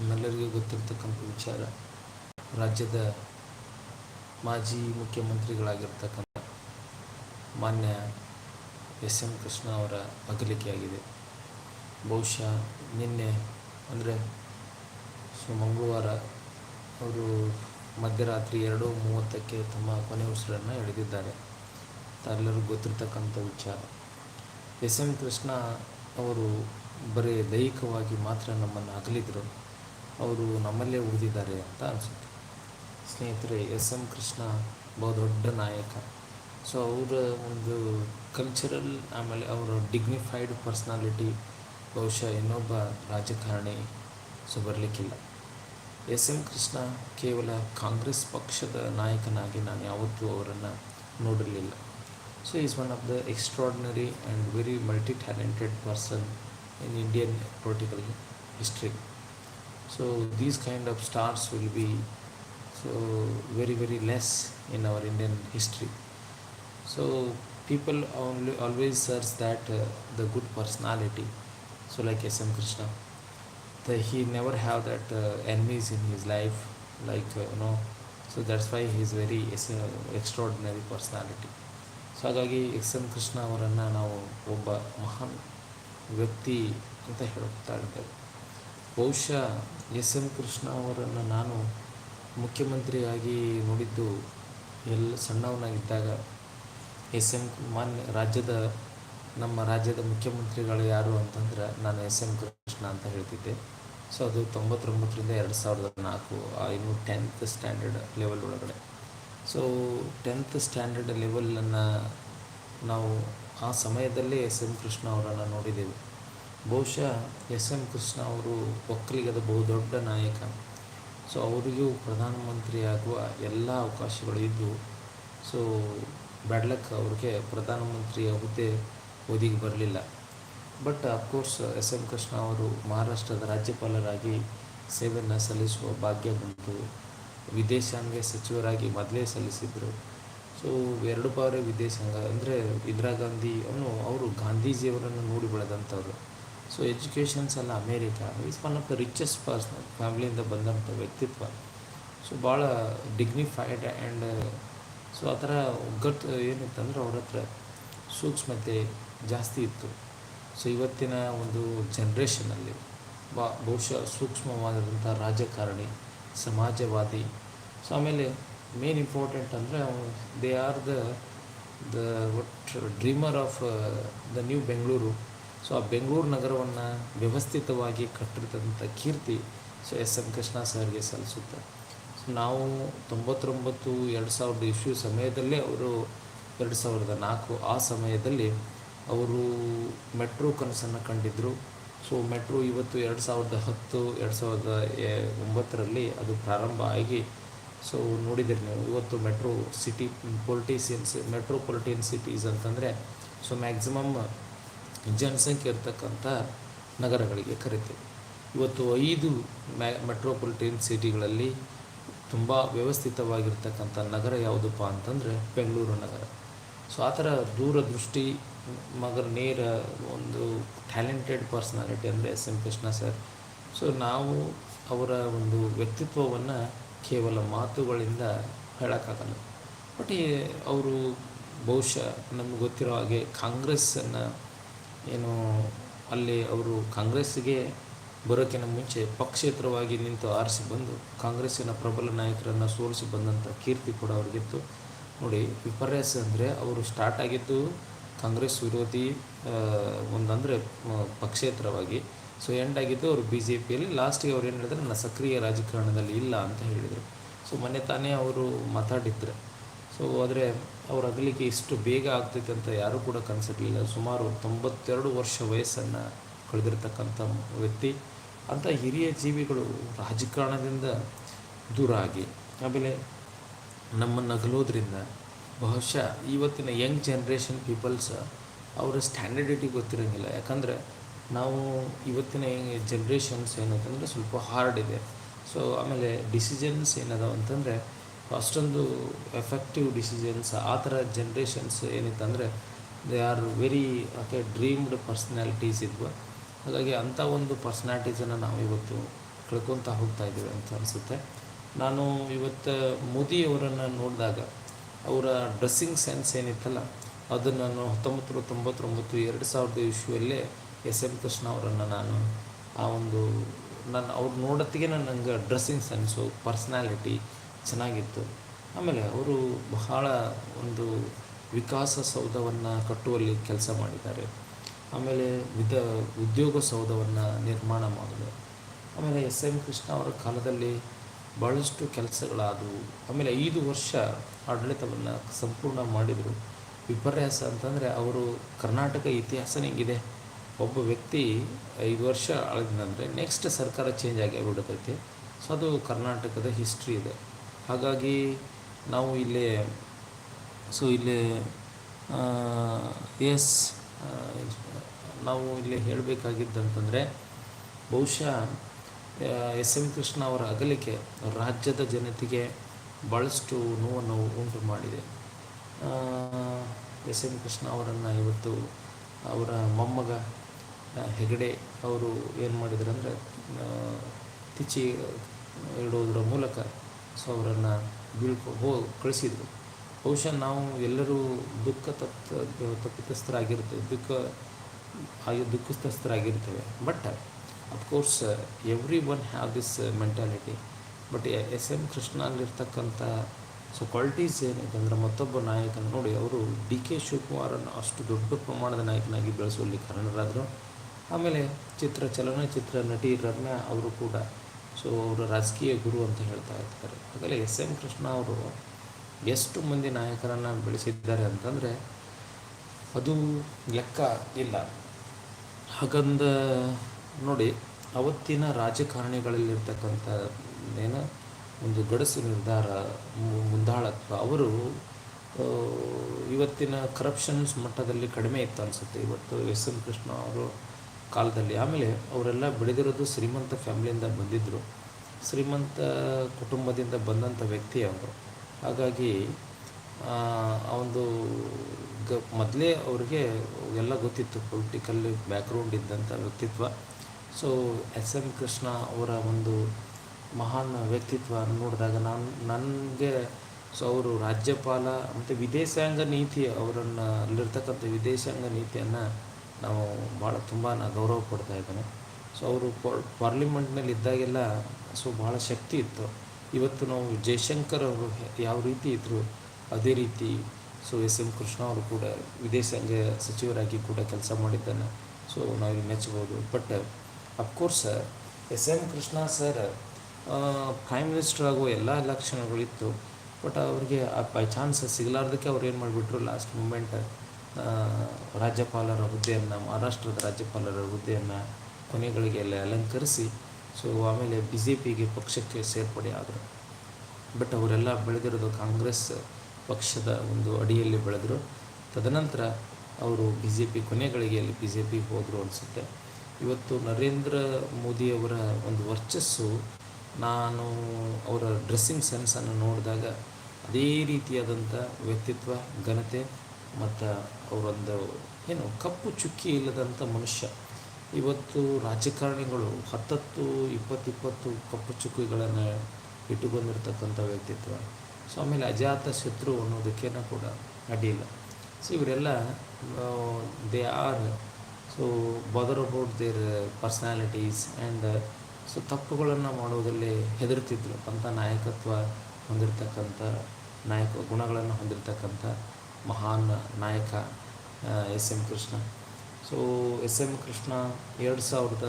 ತಮ್ಮೆಲ್ಲರಿಗೂ ಗೊತ್ತಿರ್ತಕ್ಕಂಥ ವಿಚಾರ. ರಾಜ್ಯದ ಮಾಜಿ ಮುಖ್ಯಮಂತ್ರಿಗಳಾಗಿರ್ತಕ್ಕಂಥ ಮಾನ್ಯ ಎಸ್ ಎಂ ಕೃಷ್ಣ ಅವರ ಅಗಲಿಕೆಯಾಗಿದೆ. ಬಹುಶಃ ನಿನ್ನೆ ಅಂದರೆ ಸೊ ಮಂಗಳವಾರ ಅವರು ಮಧ್ಯರಾತ್ರಿ ಎರಡು ಮೂವತ್ತಕ್ಕೆ ತಮ್ಮ ಕೊನೆ ಉಸಿರನ್ನು ಎಳೆದಿದ್ದಾರೆ. ತಾವೆಲ್ಲರಿಗೂ ಗೊತ್ತಿರ್ತಕ್ಕಂಥ ವಿಚಾರ. ಎಸ್ ಎಂ ಕೃಷ್ಣ ಅವರು ಬರೀ ದೈಹಿಕವಾಗಿ ಮಾತ್ರ ನಮ್ಮನ್ನು ಅಗಲಿದರು. ಅವರು ನಮ್ಮಲ್ಲೇ ಉಳಿದಿದ್ದಾರೆ ಅಂತ ಅನಿಸುತ್ತೆ. ಸ್ನೇಹಿತರೆ, ಎಸ್ ಎಂ ಕೃಷ್ಣ ಬಹುದೊಡ್ಡ ನಾಯಕ. ಸೊ ಅವರ ಒಂದು ಕಲ್ಚರಲ್ ಆಮೇಲೆ ಅವರ ಡಿಗ್ನಿಫೈಡ್ ಪರ್ಸ್ನಾಲಿಟಿ ಬಹುಶಃ ಇನ್ನೊಬ್ಬ ರಾಜಕಾರಣಿ ಸೊ ಬರಲಿಕ್ಕಿಲ್ಲ. ಎಸ್ ಎಂ ಕೃಷ್ಣ ಕೇವಲ ಕಾಂಗ್ರೆಸ್ ಪಕ್ಷದ ನಾಯಕನಾಗಿ ನಾನು ಯಾವತ್ತೂ ಅವರನ್ನು ನೋಡಿರಲಿಲ್ಲ. So is one of the extraordinary and very multi talented person in Indian political history so these kind of stars will be so very very less in our indian history so people only always search that uh, the good personality so like sm krishna the, he never have that uh, enemies in his life like uh, you know so that's why he is very is- uh, extraordinary personality so ಹಾಗಾಗಿ S M Krishna ಅವರನ್ನು ನಾವು ಒಬ್ಬ ಮಹಾನ್ ವ್ಯಕ್ತಿ ಅಂತ ಹೇಳ್ತಾ ಇದ್ದೇವೆ ಬಹುಶಃ ಎಸ್ ಎಂ ಕೃಷ್ಣ ಅವರನ್ನು ನಾನು ಮುಖ್ಯಮಂತ್ರಿಯಾಗಿ ನೋಡಿದ್ದು ಎಲ್ಲ ಸಣ್ಣವನಾಗಿದ್ದಾಗ. ಎಸ್ ಎಂ ಮಾನ್ಯ ರಾಜ್ಯದ, ನಮ್ಮ ರಾಜ್ಯದ ಮುಖ್ಯಮಂತ್ರಿಗಳು ಯಾರು ಅಂತಂದ್ರೆ ನಾನು ಎಸ್ ಎಂ ಕೃಷ್ಣ ಅಂತ ಹೇಳ್ತಿದ್ದೆ. ಸೊ ಅದು ತೊಂಬತ್ತೊಂಬತ್ತರಿಂದ ಎರಡು ಸಾವಿರದ ನಾಲ್ಕು ಇನ್ನು ಟೆಂತ್ ಸ್ಟ್ಯಾಂಡರ್ಡ್ ಲೆವೆಲ್ ಒಳಗಡೆ. ಸೊ ಟೆಂತ್ ಸ್ಟ್ಯಾಂಡರ್ಡ್ ಲೆವೆಲನ್ನು ನಾವು ಆ ಸಮಯದಲ್ಲೇ ಎಸ್ ಎಂ ಕೃಷ್ಣ ಅವರನ್ನು ನೋಡಿದ್ದೇವೆ. ಬಹುಶಃ ಎಸ್ ಎಂ ಕೃಷ್ಣ ಅವರು ಒಕ್ಕಲಿಗದ ಬಹುದೊಡ್ಡ ನಾಯಕ. ಸೊ ಅವರಿಗೂ ಪ್ರಧಾನಮಂತ್ರಿ ಆಗುವ ಎಲ್ಲ ಅವಕಾಶಗಳು ಇದ್ದು ಸೊ ಬ್ಯಾಡ್ಲಕ್ ಅವ್ರಿಗೆ ಪ್ರಧಾನಮಂತ್ರಿಯ ಹುದ್ದೆ ಓದಿಗೆ ಬರಲಿಲ್ಲ. But of course S M Krishna ಅವರು ಮಹಾರಾಷ್ಟ್ರದ ರಾಜ್ಯಪಾಲರಾಗಿ ಸೇವೆಯನ್ನು ಸಲ್ಲಿಸುವ ಭಾಗ್ಯ ಬಂತು ವಿದೇಶಾಂಗ ಸಚಿವರಾಗಿ ಮೊದಲೇ ಸಲ್ಲಿಸಿದರು. ಸೊ ಎರಡು ಬಾರಿ ವಿದೇಶಾಂಗ, ಅಂದರೆ ಇಂದಿರಾ ಗಾಂಧಿ ಅವನು, ಅವರು ಗಾಂಧೀಜಿಯವರನ್ನು ನೋಡಿ ಬೆಳೆದಂಥವ್ರು. ಸೊ ಎಜುಕೇಷನ್ಸ್ ಎಲ್ಲ America is one of the richest person ಫ್ಯಾಮ್ಲಿಯಿಂದ ಬಂದಂಥ ವ್ಯಕ್ತಿತ್ವ ಸೊ ಭಾಳ ಡಿಗ್ನಿಫೈಡ್ ಆ್ಯಂಡ್ ಸೊ ಆ ಥರ ಒಗ್ಗಟ್ಟು ಏನಿತ್ತಂದ್ರೆ ಅವ್ರ ಹತ್ರ ಸೂಕ್ಷ್ಮತೆ ಜಾಸ್ತಿ ಇತ್ತು. ಸೊ ಇವತ್ತಿನ ಒಂದು ಜನ್ರೇಷನಲ್ಲಿ ಬಾ, ಬಹುಶಃ ಸೂಕ್ಷ್ಮವಾದಂಥ ರಾಜಕಾರಣಿ, ಸಮಾಜವಾದಿ. ಸೊ ಆಮೇಲೆ ಮೇನ್ ಇಂಪಾರ್ಟೆಂಟ್ ಅಂದರೆ ದೇ ಆರ್ ದ ದ ಒಟ್ dreamer of the new Bengaluru so ಆ ಬೆಂಗಳೂರು ನಗರವನ್ನು ವ್ಯವಸ್ಥಿತವಾಗಿ ಕಟ್ಟಿರ್ತಂಥ ಕೀರ್ತಿ ಸೊ ಎಸ್. ಎಂ ಕೃಷ್ಣ ಸರ್ಗೆ ಸಲ್ಲಿಸುತ್ತೆ. ನಾವು ತೊಂಬತ್ತೊಂಬತ್ತು, ಎರಡು ಸಾವಿರದ ಇಶ್ಯೂ ಸಮಯದಲ್ಲೇ ಅವರು ಎರಡು ಸಾವಿರದ ನಾಲ್ಕು ಆ ಸಮಯದಲ್ಲಿ ಅವರು ಮೆಟ್ರೋ ಕನಸನ್ನು ಕಂಡಿದ್ದರು ಸೊ ಮೆಟ್ರೋ ಇವತ್ತು ಎರಡು ಸಾವಿರದ ಹತ್ತು, ಎರಡು ಸಾವಿರದ ಒಂಬತ್ತರಲ್ಲಿ ಅದು ಪ್ರಾರಂಭ ಆಗಿ ಸೊ ನೋಡಿದಿರಿ ನೀವು, ಇವತ್ತು metro city politicians metropolitan cities ಅಂತಂದರೆ ಸೊ ಮ್ಯಾಕ್ಸಿಮಮ್ ಜನಸಂಖ್ಯೆ ಇರ್ತಕ್ಕಂಥ ನಗರಗಳಿಗೆ ಕರಿತೀವಿ. ಇವತ್ತು ಐದು ಮ್ಯಾ ಮೆಟ್ರೋಪಾಲಿಟನ್ ಸಿಟಿಗಳಲ್ಲಿ ತುಂಬ ವ್ಯವಸ್ಥಿತವಾಗಿರ್ತಕ್ಕಂಥ ನಗರ ಯಾವುದಪ್ಪ ಅಂತಂದರೆ ಬೆಂಗಳೂರು ನಗರ. ಸೊ, ಆ ಥರ ದೂರದೃಷ್ಟಿ, ಮಗರ ನೇರ ಒಂದು ಟ್ಯಾಲೆಂಟೆಡ್ ಪರ್ಸ್ನಾಲಿಟಿ ಅಂದರೆ S M Krishna sir. So, ನಾವು ಅವರ ಒಂದು ವ್ಯಕ್ತಿತ್ವವನ್ನು ಕೇವಲ ಮಾತುಗಳಿಂದ ಹೇಳೋಕ್ಕಾಗಲ್ಲ. ಬಟ್ ಅವರು ಬಹುಶಃ ನಮ್ಗೆ ಗೊತ್ತಿರೋ ಹಾಗೆ ಕಾಂಗ್ರೆಸ್ಸನ್ನು ಏನು ಅಲ್ಲಿ ಅವರು ಕಾಂಗ್ರೆಸ್ಸಿಗೆ ಬರೋಕ್ಕಿಂತ ಮುಂಚೆ ಪಕ್ಷೇತರವಾಗಿ ನಿಂತು ಆರಿಸಿ ಬಂದು ಕಾಂಗ್ರೆಸ್ಸಿನ ಪ್ರಬಲ ನಾಯಕರನ್ನು ಸೋಲಿಸಿ ಬಂದಂಥ ಕೀರ್ತಿ ಕೂಡ ಅವ್ರಿಗಿತ್ತು. ನೋಡಿ, ವಿಪರ್ಯಾಸ ಅಂದರೆ ಅವರು ಸ್ಟಾರ್ಟ್ ಆಗಿದ್ದು ಕಾಂಗ್ರೆಸ್ ವಿರೋಧಿ ಒಂದಂದರೆ ಪಕ್ಷೇತರವಾಗಿ. ಸೊ ಎಂಡ್ ಆಗಿದ್ದು ಅವರು ಬಿ ಜೆ ಪಿಯಲ್ಲಿ ಲಾಸ್ಟಿಗೆ ಅವ್ರು ಏನು ಹೇಳಿದ್ರೆ, ನನ್ನ ಸಕ್ರಿಯ ರಾಜಕಾರಣದಲ್ಲಿ ಇಲ್ಲ ಅಂತ ಹೇಳಿದರು. ಸೊ ಮೊನ್ನೆ ತಾನೇ ಅವರು ಮಾತಾಡಿದ್ರು. ಸೊ ಆದರೆ ಅವ್ರ ಅಗಲಿಕೆ ಇಷ್ಟು ಬೇಗ ಆಗ್ತೈತೆ ಅಂತ ಯಾರೂ ಕೂಡ ಕನಸಿರಲಿಲ್ಲ ಸುಮಾರು ತೊಂಬತ್ತೆರಡು ವರ್ಷ ವಯಸ್ಸನ್ನು ಕಳೆದಿರ್ತಕ್ಕಂಥ ವ್ಯಕ್ತಿ. ಅಂಥ ಹಿರಿಯ ಜೀವಿಗಳು ರಾಜಕಾರಣದಿಂದ ದೂರ ಆಗಿ, ಆಮೇಲೆ ನಮ್ಮನ್ನು ಅಗಲೋದ್ರಿಂದ ಬಹುಶಃ ಇವತ್ತಿನ ಯಂಗ್ ಜನ್ರೇಷನ್ ಪೀಪಲ್ಸ್ ಅವರ ಸ್ಟ್ಯಾಂಡರ್ಡಿಟಿ ಗೊತ್ತಿರೋಂಗಿಲ್ಲ. ಯಾಕಂದರೆ ನಾವು ಇವತ್ತಿನ ಜನ್ರೇಷನ್ಸ್ ಏನಂತಂದರೆ ಸ್ವಲ್ಪ ಹಾರ್ಡ್ ಇದೆ. ಸೊ ಆಮೇಲೆ ಡಿಸಿಷನ್ಸ್ ಏನದಾವ ಅಂತಂದರೆ ಅಷ್ಟೊಂದು ಎಫೆಕ್ಟಿವ್ ಡಿಸಿಷನ್ಸ್ ಆ ಥರ generations ಏನಿತ್ತಂದರೆ they are very okay dreamed personalities ಇದ್ವು. ಹಾಗಾಗಿ ಅಂಥ ಒಂದು ಪರ್ಸ್ನಾಲಿಟೀಸನ್ನು ನಾವು ಇವತ್ತು ಕಳ್ಕೊತಾ ಹೋಗ್ತಾ ಇದ್ದೀವಿ ಅಂತ ಅನಿಸುತ್ತೆ. ನಾನು ಇವತ್ತು ಮೋದಿಯವರನ್ನು ನೋಡಿದಾಗ, ಅವರ ಡ್ರೆಸ್ಸಿಂಗ್ ಸೆನ್ಸ್ ಏನಿತ್ತಲ್ಲ, ಅದನ್ನು ನಾನು ಹತ್ತೊಂಬತ್ತು ತೊಂಬತ್ತೊಂಬತ್ತು, ಎರಡು ಸಾವಿರದ ಇಶ್ಯೂಯಲ್ಲೇ ಎಸ್ ಎಂ ಕೃಷ್ಣ ಅವರನ್ನು ನಾನು ಆ ಒಂದು ನಾನು ಅವ್ರು ನೋಡತ್ತಿಗೆ ನನಗೆ ಡ್ರೆಸ್ಸಿಂಗ್ ಸೆನ್ಸು ಪರ್ಸ್ನಾಲಿಟಿ ಚೆನ್ನಾಗಿತ್ತು. ಆಮೇಲೆ ಅವರು ಬಹಳ ಒಂದು ವಿಕಾಸ ಸೌಧವನ್ನು ಕಟ್ಟುವಲ್ಲಿ ಕೆಲಸ ಮಾಡಿದ್ದಾರೆ. ಆಮೇಲೆ ವಿದ ಉದ್ಯೋಗ ಸೌಧವನ್ನು ನಿರ್ಮಾಣ ಮಾಡಿದೆ. ಆಮೇಲೆ ಎಸ್ ಎಂ ಕೃಷ್ಣ ಅವರ ಕಾಲದಲ್ಲಿ ಭಾಳಷ್ಟು ಕೆಲಸಗಳಾದವು. ಆಮೇಲೆ ಐದು ವರ್ಷ ಆಡಳಿತವನ್ನು ಸಂಪೂರ್ಣ ಮಾಡಿದರು. ವಿಪರ್ಯಾಸ ಅಂತಂದರೆ ಅವರು ಕರ್ನಾಟಕ ಇತಿಹಾಸನೇ ಹಿಂಗಿದೆ? ಒಬ್ಬ ವ್ಯಕ್ತಿ ಐದು ವರ್ಷ ಆಳಿದಂದರೆ ನೆಕ್ಸ್ಟ್ ಸರ್ಕಾರ ಚೇಂಜ್ ಆಗಿ ಬಿಡುತ್ತೈತಿ. ಸೊ ಅದು ಕರ್ನಾಟಕದ ಹಿಸ್ಟ್ರಿ ಇದೆ. ಹಾಗಾಗಿ ನಾವು ಇಲ್ಲಿ ಸೊ ಇಲ್ಲಿ ಎಸ್ ನಾವು ಇಲ್ಲಿ ಹೇಳಬೇಕಾಗಿದ್ದಂತಂದರೆ ಬಹುಶಃ ಎಸ್ ಎಂ ಕೃಷ್ಣ ಅವರ ಅಗಲಿಕೆ ರಾಜ್ಯದ ಜನತೆಗೆ ಭಾಳಷ್ಟು ನೋವನ್ನು ಉಂಟು ಮಾಡಿದೆ. ಎಸ್ ಎಂ ಕೃಷ್ಣ ಅವರನ್ನು ಇವತ್ತು ಅವರ ಮೊಮ್ಮಗ ಹೆಗಡೆ ಅವರು ಏನು ಮಾಡಿದ್ರು ಅಂದರೆ ತಿಚ್ಚಿ ಇಡೋದ್ರ ಮೂಲಕ ಸೊ ಅವರನ್ನು ಬೀಳ್ಕೊ ಹೋ, ಕಳಿಸಿದರು. ಬಹುಶಃ ನಾವು ಎಲ್ಲರೂ ದುಃಖ ತಪ್ಪ ತಪ್ಪಿತಸ್ಥರಾಗಿರ್ತೇವೆ ದುಃಖ ಆಗಿ ದುಃಖಿತಸ್ಥರಾಗಿರ್ತೇವೆ but of course everyone have this mentality but S M ಕೃಷ್ಣಲ್ಲಿರ್ತಕ್ಕಂಥ so qualities ಏನಿದೆ ಅಂದರೆ ಮತ್ತೊಬ್ಬ ನಾಯಕನ ನೋಡಿ, ಅವರು ಡಿ ಕೆ ಶಿವಕುಮಾರನ್ನು ಅಷ್ಟು ದೊಡ್ಡ ಪ್ರಮಾಣದ ನಾಯಕನಾಗಿ ಬೆಳೆಸುವಲ್ಲಿ ಕಾರಣರಾದರು. ಆಮೇಲೆ ಚಿತ್ರ ಚಲನಚಿತ್ರ ನಟಿ ರಮ್ಯಾ ಅವರು ಕೂಡ ಸೊ ಅವರು ರಾಜಕೀಯ ಗುರು ಅಂತ ಹೇಳ್ತಾ ಇರ್ತಾರೆ. ಆಮೇಲೆ ಎಸ್ ಎಂ ಕೃಷ್ಣ ಅವರು ಎಷ್ಟು ಮಂದಿ ನಾಯಕರನ್ನು ಬೆಳೆಸಿದ್ದಾರೆ ಅಂತಂದರೆ ಅದು ಲೆಕ್ಕ ಇಲ್ಲ. ಹಾಗಂದ ನೋಡಿ, ಅವತ್ತಿನ ರಾಜಕಾರಣಿಗಳಲ್ಲಿರ್ತಕ್ಕಂಥ ಏನು ಒಂದು ಗಡಸು ನಿರ್ಧಾರ ಮುಂದಾಳತ್ವ, ಅವರು ಇವತ್ತಿನ ಕರಪ್ಷನ್ಸ್ ಮಟ್ಟದಲ್ಲಿ ಕಡಿಮೆ ಇತ್ತು ಅನಿಸುತ್ತೆ. ಇವತ್ತು ಎಸ್ ಎಂ ಕೃಷ್ಣ ಅವರು ಕಾಲದಲ್ಲಿ ಆಮೇಲೆ ಅವರೆಲ್ಲ ಬೆಳೆದಿರೋದು ಶ್ರೀಮಂತ ಫ್ಯಾಮಿಲಿಯಿಂದ ಬಂದಿದ್ದರು ಶ್ರೀಮಂತ ಕುಟುಂಬದಿಂದ ಬಂದಂಥ ವ್ಯಕ್ತಿ ಅವರು. ಹಾಗಾಗಿ, ಆ ಒಂದು ಗ, ಮೊದಲೇ ಅವ್ರಿಗೆ ಎಲ್ಲ ಗೊತ್ತಿತ್ತು, ಪೊಲಿಟಿಕಲ್ ಬ್ಯಾಕ್ಗ್ರೌಂಡ್ ಇದ್ದಂಥ ವ್ಯಕ್ತಿತ್ವ. ಸೊ, ಎಸ್ ಎಂ ಕೃಷ್ಣ ಅವರ ಒಂದು ಮಹಾನ್ ವ್ಯಕ್ತಿತ್ವ ನೋಡಿದಾಗ ನಾನು, ನನಗೆ, ಸೊ, ಅವರು ರಾಜ್ಯಪಾಲ ಮತ್ತು ವಿದೇಶಾಂಗ ನೀತಿ ಅವರನ್ನು, ಅಲ್ಲಿರ್ತಕ್ಕಂಥ ವಿದೇಶಾಂಗ ನೀತಿಯನ್ನು ನಾವು ಭಾಳ ತುಂಬ ಗೌರವ ಕೊಡ್ತಾ ಇದ್ದೇನೆ. ಸೊ ಅವರು ಪಾರ್ಲಿಮೆಂಟ್ನಲ್ಲಿ ಇದ್ದಾಗೆಲ್ಲ ಸೊ ಭಾಳ ಶಕ್ತಿ ಇತ್ತು. ಇವತ್ತು ನಾವು ಜಯಶಂಕರ್ ಅವರು ಯಾವ ರೀತಿ ಇದ್ದರು ಅದೇ ರೀತಿ ಸೊ ಎಸ್ ಎಂ ಕೃಷ್ಣ ಅವರು ಕೂಡ ವಿದೇಶಾಂಗ ಸಚಿವರಾಗಿ ಕೂಡ ಕೆಲಸ ಮಾಡಿದ್ದಾನೆ ಸೊ ನಾವು ಮೆಚ್ಚಬಹುದು. But of course S M Krishna sir prime minister ಆಗುವ ಎಲ್ಲ ಲಕ್ಷಣಗಳಿತ್ತು ಬಟ್ ಅವ್ರಿಗೆ ಬೈ ಚಾನ್ಸ್ ಸಿಗಲಾರ್ದಕ್ಕೆ ಅವ್ರು ಏನು ಮಾಡಿಬಿಟ್ರು ಲಾಸ್ಟ್ ಮೂಮೆಂಟ್ ರಾಜ್ಯಪಾಲರ ಹುದ್ದೆಯನ್ನು, ಮಹಾರಾಷ್ಟ್ರದ ರಾಜ್ಯಪಾಲರ ಹುದ್ದೆಯನ್ನು ಕೊನೆಗಳಿಗೆಲ್ಲ ಅಲಂಕರಿಸಿ, ಸೊ ಆಮೇಲೆ ಬಿ ಜೆ ಪಿಗೆ ಪಕ್ಷಕ್ಕೆ ಸೇರ್ಪಡೆ ಆದರು. ಬಟ್ ಅವರೆಲ್ಲ ಬೆಳೆದಿರೋದು ಕಾಂಗ್ರೆಸ್ ಪಕ್ಷದ ಒಂದು ಅಡಿಯಲ್ಲಿ ಬೆಳೆದರು. ತದನಂತರ ಅವರು ಬಿ ಜೆ ಪಿ ಕೊನೆಗಳಿಗೆಯಲ್ಲಿ ಬಿ ಜೆ ಪಿಗೆ ಹೋದರು ಅನಿಸುತ್ತೆ. ಇವತ್ತು ನರೇಂದ್ರ ಮೋದಿಯವರ ಒಂದು ವರ್ಚಸ್ಸು, ನಾನು ಅವರ ಡ್ರೆಸ್ಸಿಂಗ್ ಸೆನ್ಸನ್ನು ನೋಡಿದಾಗ ಅದೇ ರೀತಿಯಾದಂಥ ವ್ಯಕ್ತಿತ್ವ, ಘನತೆ ಮತ್ತು ಅವರೊಂದು ಏನು ಕಪ್ಪು ಚುಕ್ಕಿ ಇಲ್ಲದಂಥ ಮನುಷ್ಯ. ಇವತ್ತು ರಾಜಕಾರಣಿಗಳು ಹತ್ತತ್ತು, ಇಪ್ಪತ್ತಿಪ್ಪತ್ತು ಕಪ್ಪು ಚುಕ್ಕಿಗಳನ್ನು ಇಟ್ಟುಕೊಂಡಿರ್ತಕ್ಕಂಥ ವ್ಯಕ್ತಿತ್ವ. ಸೊ ಆಮೇಲೆ ಅಜಾತ ಶತ್ರು ಅನ್ನೋದಕ್ಕೇನೂ ಕೂಡ ಅಡ್ಡಿಯಿಲ್ಲ. ಸೊ ಇವರೆಲ್ಲ they are so bother about their personalities and so ತಪ್ಪುಗಳನ್ನು ಮಾಡೋದರಲ್ಲಿ ಹೆದರ್ತಿದ್ರು. ಅಂಥ ನಾಯಕತ್ವ ಹೊಂದಿರತಕ್ಕಂಥ, ನಾಯಕ ಗುಣಗಳನ್ನು ಹೊಂದಿರತಕ್ಕಂಥ ಮಹಾನ್ ನಾಯಕ S M Krishna. So S M Krishna ಎರಡು ಸಾವಿರದ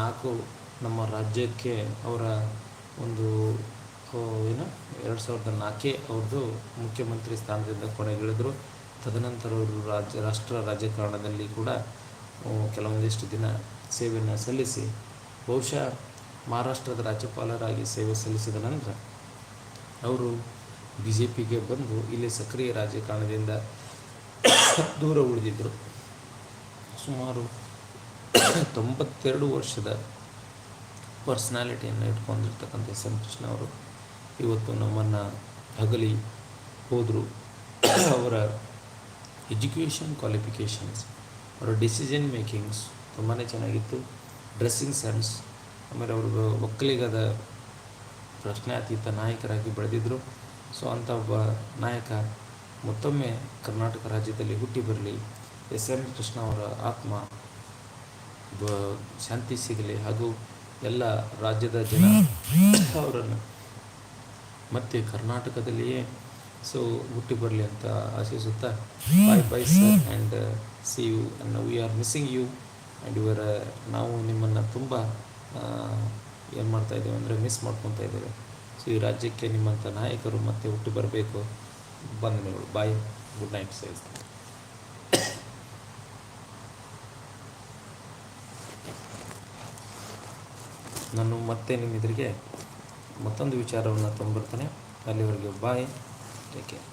ನಾಲ್ಕು ನಮ್ಮ ರಾಜ್ಯಕ್ಕೆ ಅವರ ಒಂದು ಏನು, ಎರಡು ಸಾವಿರದ ನಾಲ್ಕೇ ಅವ್ರದ್ದು ಮುಖ್ಯಮಂತ್ರಿ ಸ್ಥಾನದಿಂದ ಕೊನೆಗಿಳಿದ್ರು ತದನಂತರ ಅವರು ರಾಜ್ಯ, ರಾಷ್ಟ್ರ ರಾಜಕಾರಣದಲ್ಲಿ ಕೂಡ ಕೆಲವೊಂದಿಷ್ಟು ದಿನ ಸೇವೆಯನ್ನು ಸಲ್ಲಿಸಿ, ಬಹುಶಃ ಮಹಾರಾಷ್ಟ್ರದ ರಾಜ್ಯಪಾಲರಾಗಿ ಸೇವೆ ಸಲ್ಲಿಸಿದ ನಂತರ, ಅವರು ಬಿ ಜೆ ಪಿಗೆ ಬಂದು ಇಲ್ಲಿ ಸಕ್ರಿಯ ರಾಜಕಾರಣದಿಂದ ದೂರ ಉಳಿದಿದ್ದರು ಸುಮಾರು ತೊಂಬತ್ತೆರಡು ವರ್ಷದ ಪರ್ಸ್ನಾಲಿಟಿಯನ್ನು ಇಟ್ಕೊಂಡಿರ್ತಕ್ಕಂಥ ಎಸ್ ಎಂ ಕೃಷ್ಣ ಅವರು ಇವತ್ತು ನಮ್ಮನ್ನು ಹಗಲಿ ಹೋದರು. ಅವರ ಎಜುಕೇಷನ್ ಕ್ವಾಲಿಫಿಕೇಷನ್ಸ್, ಅವರ ಡಿಸಿಷನ್ ಮೇಕಿಂಗ್ಸ್ ತುಂಬಾ ಚೆನ್ನಾಗಿತ್ತು. ಡ್ರೆಸ್ಸಿಂಗ್ ಸೆನ್ಸ್, ಆಮೇಲೆ ಅವರು ಒಕ್ಕಲಿಗದ ಪ್ರಶ್ನಾತೀತ ನಾಯಕರಾಗಿ ಬೆಳೆದಿದ್ದರು ಸೊ ಅಂಥ ಒಬ್ಬ ನಾಯಕ ಮತ್ತೊಮ್ಮೆ ಕರ್ನಾಟಕ ರಾಜ್ಯದಲ್ಲಿ ಹುಟ್ಟಿ ಬರಲಿ. ಎಸ್ ಎಂ ಕೃಷ್ಣ ಅವರ ಆತ್ಮ, ಬ, ಶಾಂತಿ, ಸಿಗಲಿ ಹಾಗೂ ಎಲ್ಲ ರಾಜ್ಯದ ಜನ ಅವರನ್ನು ಮತ್ತೆ ಕರ್ನಾಟಕದಲ್ಲಿಯೇ ಸೊ ಹುಟ್ಟಿ ಬರಲಿ ಅಂತ ಆಶಿಸುತ್ತಾ bye bye sir and see you and we are missing you and ಇವರ ನಾವು ನಿಮ್ಮನ್ನು ತುಂಬ ಏನು ಮಾಡ್ತಾ ಇದ್ದೇವೆ ಅಂದರೆ ಮಿಸ್ ಮಾಡ್ಕೊತಾ ಇದ್ದೇವೆ. ಈ ರಾಜ್ಯಕ್ಕೆ ನಿಮ್ಮಂಥ ನಾಯಕರು ಮತ್ತೆ ಹುಟ್ಟಿ ಬರಬೇಕು. ವಂದನೆಗಳು ಬಾಯ್, ಗುಡ್ ನೈಟ್ ಸೇಲ್ಸ್ ನಾನು ಮತ್ತೆ ನಿಮ್ಮ ಎದುರಿಗೆ ಮತ್ತೊಂದು ವಿಚಾರವನ್ನು ತೊಗೊಂಬರ್ತಾನೆ ಅಲ್ಲಿವರೆಗೆ ಬಾಯ್ ಟೇಕ್ ಕೇರ್